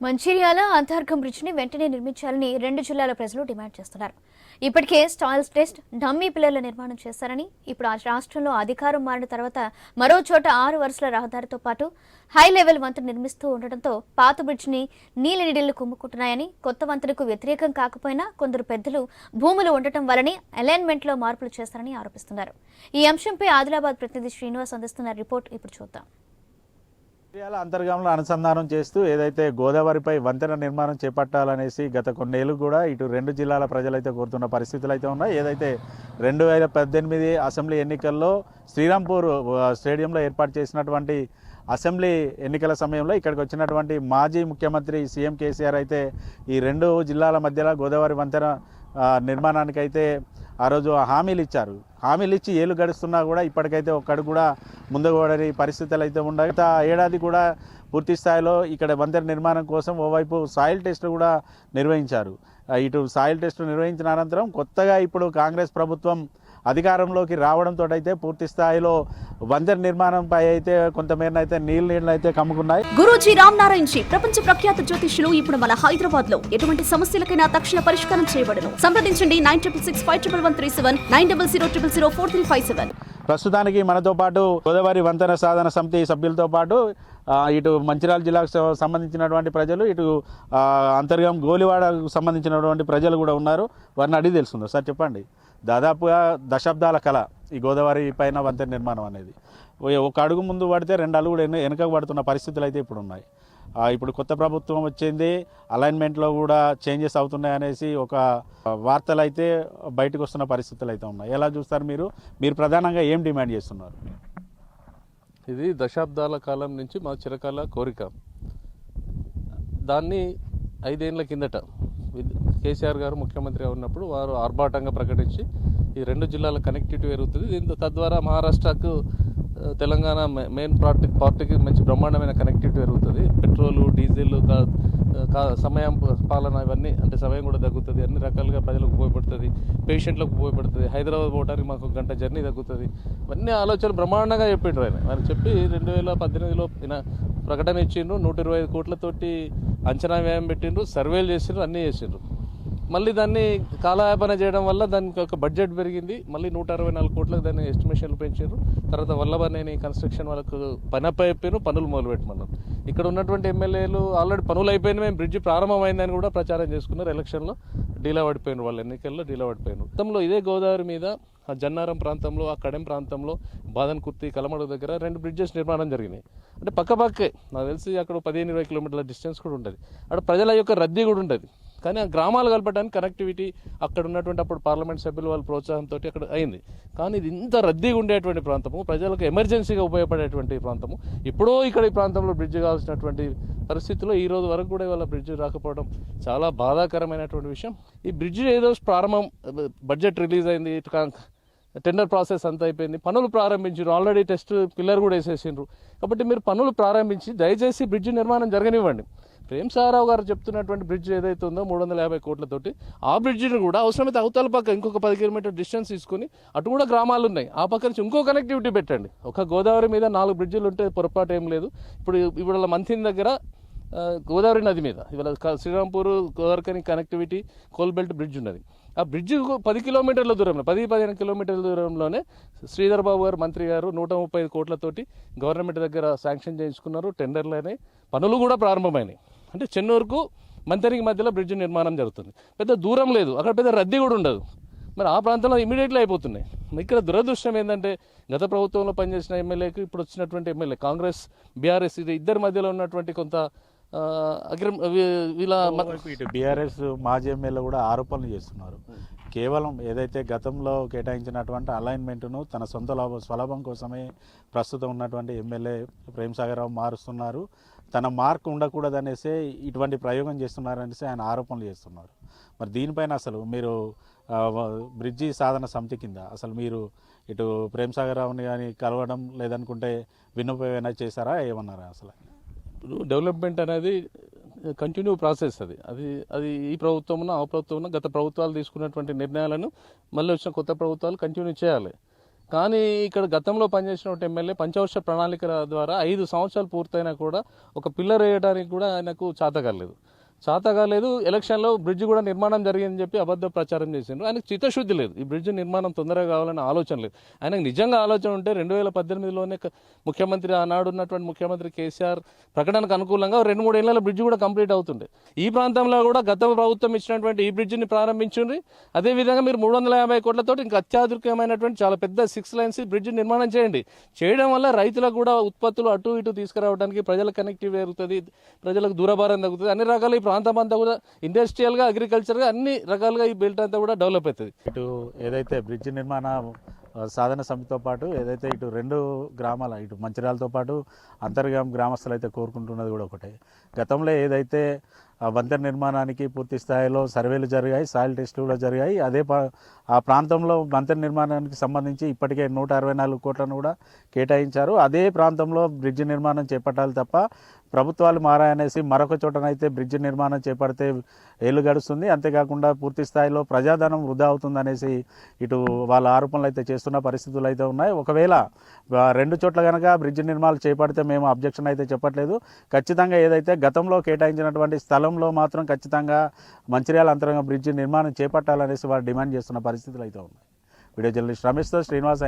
మంచిర్యాల అంతర్గం బ్రిడ్జిని వెంటనే నిర్మించాలని రెండు జిల్లాల ప్రజలు డిమాండ్ చేస్తున్నారు. ఇప్పటికే స్టాయిల్స్ టెస్ట్ డమ్మీ పిల్లర్ల నిర్మాణం చేశారని ఇప్పుడు ఆ రాష్ట్రంలో అధికారం మారిన తర్వాత మరో చోట ఆరు వరుసల రహదారితో పాటు హై లెవెల్ వంతెన నిర్మిస్తూ ఉండటంతో పాత బ్రిడ్జిని నీలి నీడిళ్ళు కుమ్ముకుంటున్నాయని కొత్త వంతెనకు వ్యతిరేకం కాకపోయినా కొందరు పెద్దలు భూములు ఉండటం వలనే అలైన్మెంట్లో మార్పులు చేస్తారని ఆరోపిస్తున్నారు. ఈ అంశంపై ఆదిలాబాద్ ప్రతినిధి శ్రీనివాస్ అందిస్తున్న రిపోర్ట్ ఇప్పుడు చూద్దాం. మంచిర్యాల అంతర్గామంలో అనుసంధానం చేస్తూ ఏదైతే గోదావరిపై వంతెన నిర్మాణం చేపట్టాలనేసి గత కొన్నేళ్ళు కూడా ఇటు రెండు జిల్లాల ప్రజలైతే కోరుతున్న పరిస్థితులు అయితే ఉన్నాయి. ఏదైతే రెండు వేల పద్దెనిమిది అసెంబ్లీ ఎన్నికల్లో శ్రీరాంపూర్ స్టేడియంలో ఏర్పాటు చేసినటువంటి అసెంబ్లీ ఎన్నికల సమయంలో ఇక్కడికి వచ్చినటువంటి మాజీ ముఖ్యమంత్రి సీఎం కేసీఆర్ అయితే ఈ రెండు జిల్లాల మధ్యలో గోదావరి వంతెన నిర్మాణానికైతే ఆ రోజు హామీలు ఇచ్చారు. హామీలు ఇచ్చి ఏళ్ళు గడుస్తున్నా కూడా ఇప్పటికైతే ఒక్కడు కూడా ముందుకోడని పరిస్థితులు అయితే ఉండవు గత ఏడాది కూడా పూర్తి స్థాయిలో ఇక్కడ వంతెన నిర్మాణం కోసం ఓవైపు సాయిల్ టెస్ట్ కూడా నిర్వహించారు. ఇటు సాయిల్ టెస్ట్ నిర్వహించిన అనంతరం కొత్తగా ఇప్పుడు కాంగ్రెస్ ప్రభుత్వం అధికారంలోకి రావడంతో అయితే పూర్తి స్థాయిలో వంతెన నిర్మాణంపై అయితే కొంతమేర అయితే నీళ్ళు నీళ్ళు అయితే కమ్ముకున్నాయి. గురూజీ రామ్ నారాయణ్ జీ ప్రపంచ ప్రఖ్యాత జ్యోతిష్యులు ఇప్పుడు మన హైదరాబాద్లో ఎటువంటి సమస్యలకైనా తక్షణ పరిష్కారం చేయబడను. సంప్రదించండి nine triple six five triple one three seven nine double zero triple zero four three five seven. ప్రస్తుతానికి మనతో పాటు గోదావరి వంతెన సాధన సమితి సభ్యులతో పాటు ఇటు మంచిర్యాల జిల్లాకు సంబంధించినటువంటి ప్రజలు ఇటు అంతర్గం గోలివాడకు సంబంధించినటువంటి ప్రజలు కూడా ఉన్నారు. వారిని అడిగి తెలుసుకుందాం. సార్ చెప్పండి. దాదాపుగా దశాబ్దాల కళ ఈ గోదావరి పైన వంతెన నిర్మాణం అనేది. ఒక అడుగు ముందు పడితే రెండు అడుగులు వెనక పడుతున్న పరిస్థితులు అయితే ఇప్పుడు ఉన్నాయి ఇప్పుడు కొత్త ప్రభుత్వం వచ్చింది అలైన్మెంట్లో కూడా చేంజెస్ అవుతున్నాయి అనేసి ఒక వార్తలు అయితే బయటకు వస్తున్న పరిస్థితులు అయితే ఉన్నాయి. ఎలా చూస్తారు మీరు? మీరు ప్రధానంగా ఏం డిమాండ్ చేస్తున్నారు? ఇది దశాబ్దాల కాలం నుంచి మా చిరకాల కోరిక. దాన్ని ఐదేళ్ళ కిందట కేసీఆర్ గారు ముఖ్యమంత్రిగా ఉన్నప్పుడు వారు ఆర్భాటంగా ప్రకటించి ఈ రెండు జిల్లాల కనెక్టివిటీ పెరుగుతుంది. దీంతో తద్వారా మహారాష్ట్రకు తెలంగాణ మె- మెయిన్ పార్టీ పార్టీకి మంచి బ్రహ్మాండమైన కనెక్టివిటీ పెరుగుతుంది. పెట్రోలు డీజిల్ కా కా- సమయం పాలన ఇవన్నీ అంటే సమయం కూడా తగ్గుతుంది. అన్ని రకాలుగా ప్రజలకు ఉపయోగపడుతుంది. పేషెంట్లకు ఉపయోగపడుతుంది. హైదరాబాద్ పోవడానికి మాకు ఒక గంట జర్నీ తగ్గుతుంది. ఇవన్నీ ఆలోచనలు బ్రహ్మాండంగా చెప్పిండ్రు ఆయన. ఆయన చెప్పి రెండు వేల పద్దెనిమిదిలో ప్రకటన ఇచ్చిండ్రు. నూట ఇరవై ఐదు కోట్లతోటి అంచనా వ్యయం పెట్టిండ్రు. సర్వేలు చేసిండ్రు. అన్నీ చేసిండ్రు. మళ్ళీ దాన్ని కాలయాపన చేయడం వల్ల దానికి ఒక బడ్జెట్ పెరిగింది. మళ్ళీ నూట అరవై నాలుగు కోట్లకు దాన్ని ఎస్టిమేషన్లు పెంచారు. తర్వాత వల్లభనేని కన్స్ట్రక్షన్ వాళ్ళకు పని అయిపోయారు పనులు మొదలు పెట్టమన్నారు ఇక్కడ ఉన్నటువంటి ఎమ్మెల్యేలు ఆల్రెడీ పనులు అయిపోయిన మేము బ్రిడ్జ్ ప్రారంభమైందని కూడా ప్రచారం చేసుకున్నారు. ఎలక్షన్లో డీలా పడిపోయినారు. వాళ్ళ ఎన్నికల్లో డీలా పడిపోయినారు. మొత్తంలో ఇదే గోదావరి మీద ఆ జన్నారం ప్రాంతంలో ఆ కడెం ప్రాంతంలో బాదన్కుర్తి కలమడు దగ్గర రెండు బ్రిడ్జెస్ నిర్మాణం జరిగినాయి. అంటే పక్కపక్కే నాకు తెలిసి అక్కడ పదిహేను ఇరవై కిలోమీటర్ల డిస్టెన్స్ కూడా ఉంటుంది. అక్కడ ప్రజల యొక్క రద్దీ కూడా ఉంటుంది. కానీ ఆ గ్రామాలు కలపడానికి కనెక్టివిటీ అక్కడ ఉన్నటువంటి అప్పుడు పార్లమెంట్ సభ్యులు వాళ్ళ ప్రోత్సాహంతో అక్కడ అయింది. కానీ ఇది ఇంత రద్దీగా ఉండేటువంటి ప్రాంతము ప్రజలకు ఎమర్జెన్సీగా ఉపయోగపడేటువంటి ప్రాంతము. ఎప్పుడో ఇక్కడ ఈ ప్రాంతంలో బ్రిడ్జ్ కావాల్సినటువంటి పరిస్థితుల్లో ఈ రోజు వరకు కూడా ఇవాళ బ్రిడ్జ్ రాకపోవడం చాలా బాధాకరమైనటువంటి విషయం. ఈ బ్రిడ్జ్ ఏదో ప్రారంభం బడ్జెట్ రిలీజ్ అయింది ఇటు టెండర్ ప్రాసెస్ అంతా అయిపోయింది. పనులు ప్రారంభించారు ఆల్రెడీ టెస్ట్ పిల్లర్ కూడా వేసేసిండ్రు. కాబట్టి మీరు పనులు ప్రారంభించి దయచేసి బ్రిడ్జ్ నిర్మాణం జరగనివ్వండి. ప్రేమ్ సారావు గారు చెప్తున్నటువంటి బ్రిడ్జ్ ఏదైతే ఉందో మూడు వందల యాభై కోట్లతోటి ఆ బ్రిడ్జిని కూడా అవసరమైతే అవతల పక్క ఇంకొక పది కిలోమీటర్ డిస్టెన్స్ తీసుకొని అటు కూడా గ్రామాలు ఉన్నాయి ఆ పక్క నుంచి ఇంకో కనెక్టివిటీ పెట్టండి. ఒక గోదావరి మీద నాలుగు బ్రిడ్జిలు ఉంటే పొరపాటు ఏం లేదు. ఇప్పుడు ఇప్పుడు మంథిన్ దగ్గర గోదావరి నది మీద ఇవాళ శ్రీరాంపూర్ గోదావరికని కనెక్టివిటీ కోల్బెల్ట్ బ్రిడ్జ్ ఉన్నది. ఆ బ్రిడ్జ్ పది కిలోమీటర్ల దూరంలో పది పదిహేను కిలోమీటర్ల దూరంలోనే శ్రీధర్ బాబు గారు మంత్రి గారు నూట ముప్పై ఐదు కోట్లతోటి గవర్నమెంట్ దగ్గర శాంక్షన్ చేయించుకున్నారు. టెండర్లనే పనులు కూడా ప్రారంభమైనాయి. అంటే చెన్నూరుకు మంతరికి మధ్యలో బ్రిడ్జ్ నిర్మాణం జరుగుతుంది. పెద్ద దూరం లేదు. అక్కడ పెద్ద రద్దీ కూడా ఉండదు. మరి ఆ ప్రాంతంలో ఇమీడియట్లీ అయిపోతున్నాయి. ఇక్కడ దురదృష్టం ఏంటంటే గత ప్రభుత్వంలో పనిచేసిన ఎమ్మెల్యేకి ఇప్పుడు వచ్చినటువంటి ఎమ్మెల్యే కాంగ్రెస్ బీఆర్ఎస్ ఇది ఇద్దరి మధ్యలో ఉన్నటువంటి కొంత అగ్రి వీళ్ళ ఇటు బీఆర్ఎస్ మాజీ ఎమ్మెల్యే కూడా ఆరోపణలు చేస్తున్నారు. కేవలం ఏదైతే గతంలో కేటాయించినటువంటి అలైన్మెంట్ను తన సొంత లాభం స్వలాభం కోసమే ప్రస్తుతం ఉన్నటువంటి ఎమ్మెల్యే ప్రేమ్ రావు మారుస్తున్నారు. తన మార్క్ ఉండకూడదనేసే ఇటువంటి ప్రయోగం చేస్తున్నారనేసి ఆయన ఆరోపణలు చేస్తున్నారు. మరి దీనిపైన అసలు మీరు బ్రిడ్జి సాధన సమితి కింద అసలు మీరు ఇటు ప్రేమ్ సాగర్ రావుని కానీ కలవడం లేదనుకుంటే విన్నపం ఏమైనా చేశారా? ఏమన్నారా అసలు? డెవలప్మెంట్ అనేది కంటిన్యూ ప్రాసెస్ అది. అది అది ఈ ప్రభుత్వంలో ఆ ప్రభుత్వం గత ప్రభుత్వాలు తీసుకున్నటువంటి నిర్ణయాలను మళ్ళీ వచ్చిన కొత్త ప్రభుత్వాలు కంటిన్యూ చేయాలి. కానీ ఇక్కడ గతంలో పనిచేసినటువంటి ఎమ్మెల్యే పంచవర్ష ప్రణాళిక ద్వారా ఐదు సంవత్సరాలు పూర్తయినా కూడా ఒక పిల్లర్ వేయడానికి కూడా ఆయనకు చేత చాతగా లేదు ఎలక్షన్లో బ్రిడ్జ్ కూడా నిర్మాణం జరిగిందని చెప్పి అబద్ధ ప్రచారం చేసిండ్రు. ఆయనకు చిత్తశుద్ధి లేదు. ఈ బ్రిడ్జ్ నిర్మాణం తొందరగా కావాలనే ఆలోచన లేదు. ఆయనకు నిజంగా ఆలోచన ఉంటే రెండు వేల పద్దెనిమిదిలోనే ముఖ్యమంత్రి ఆనాడు ఉన్నటువంటి ముఖ్యమంత్రి కేసీఆర్ ప్రకటనకు అనుకూలంగా రెండు మూడు ఏళ్ళలో బ్రిడ్జ్ కూడా కంప్లీట్ అవుతుండే. ఈ ప్రాంతంలో కూడా గత ప్రభుత్వం ఇచ్చినటువంటి ఈ బ్రిడ్జిని ప్రారంభించిండ్రి. అదేవిధంగా మీరు మూడు వందల యాభై కోట్లతో ఇంకా అత్యాధునికమైనటువంటి చాలా పెద్ద సిక్స్ లైన్స్ బ్రిడ్జ్ నిర్మాణం చేయండి. చేయడం వల్ల రైతులకు కూడా ఉత్పత్తులు అటు ఇటు తీసుకురావడానికి ప్రజల కనెక్టివ్ పెరుగుతుంది ప్రజలకు దూరభారం తగ్గుతుంది అన్ని రకాల ప్రాంతం అంతా కూడా ఇండస్ట్రియల్గా అగ్రికల్చర్గా అన్ని రకాలుగా ఈ బెల్ట్ అంతా కూడా డెవలప్ అవుతుంది. ఇటు ఏదైతే బ్రిడ్జ్ నిర్మాణ సాధన సమితితో పాటు ఏదైతే ఇటు రెండు గ్రామాల ఇటు మంచిర్యాలతో పాటు అంతర్గామ గ్రామస్తులు అయితే కోరుకుంటున్నది కూడా ఒకటే. గతంలో ఏదైతే వంతెన నిర్మాణానికి పూర్తి స్థాయిలో సర్వేలు జరిగాయి సాయిల్ టెస్టులు కూడా జరిగాయి. అదే పా- ఆ ప్రాంతంలో వంతెన నిర్మాణానికి సంబంధించి ఇప్పటికే నూట అరవై నాలుగు కోట్లను కూడా కేటాయించారు. అదే ప్రాంతంలో బ్రిడ్జ్ నిర్మాణం చేపట్టాలి తప్ప ప్రభుత్వాలు మారాయనేసి మరొక చోటనైతే బ్రిడ్జ్ నిర్మాణం చేపడితే ఏళ్ళు గడుస్తుంది. అంతేకాకుండా పూర్తి స్థాయిలో ప్రజాధనం వృధా అవుతుందనేసి ఇటు వాళ్ళ ఆరోపణలు అయితే చేస్తున్న పరిస్థితులు అయితే ఉన్నాయి. ఒకవేళ రెండు చోట్ల కనుక బ్రిడ్జ్ నిర్మాణాలు చేపడితే మేము అబ్జెక్షన్ అయితే చెప్పట్లేదు. ఖచ్చితంగా ఏదైతే గతంలో కేటాయించినటువంటి స్థలం స్థలంలో మాత్రం ఖచ్చితంగా మంచిర్యాల అంతరంగ బ్రిడ్జ్ నిర్మాణం చేపట్టాలనేసి వారు డిమాండ్ చేస్తున్న పరిస్థితులు అయితే ఉన్నాయి. Video journalist రమేష్తో Srinivas